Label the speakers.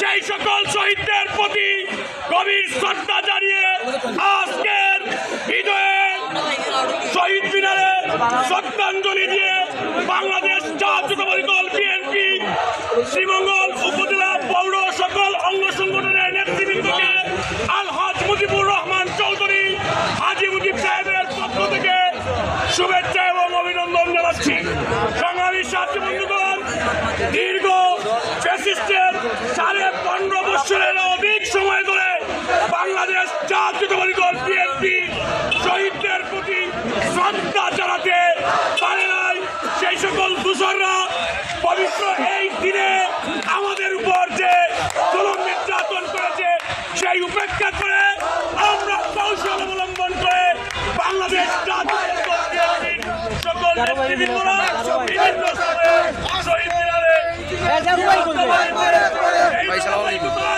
Speaker 1: সেই সকল শহীদদের প্রতি গভীর শ্রদ্ধা জানিয়ে আজকের বিজয়ে শহীদ মিনারে শ্রদ্ধাঞ্জলি দিয়ে বাংলাদেশ জাতীয় বিএনপি শ্রীমঙ্গল উপজেলা দীর্ঘ ফ্যাসিস্টের সাড়ে পনেরো বছরের অধিক সময় ধরে বাংলাদেশ জাতীয়তাবাদী দল বিএনপি শহীদদের প্রতি শ্রদ্ধা জানাতে পারে নাই। সেই সকল দূষণরা পবিত্র এই দিনে আমাদের উপর যে জুলুম নির্যাতন করেছে সেই উপেক্ষা করে আমরা কৌশল অবলম্বন করে বাংলাদেশ জাতীয় সকল নেতৃবৃন্দরা বিভিন্ন ভাই সালাম আলাইকুম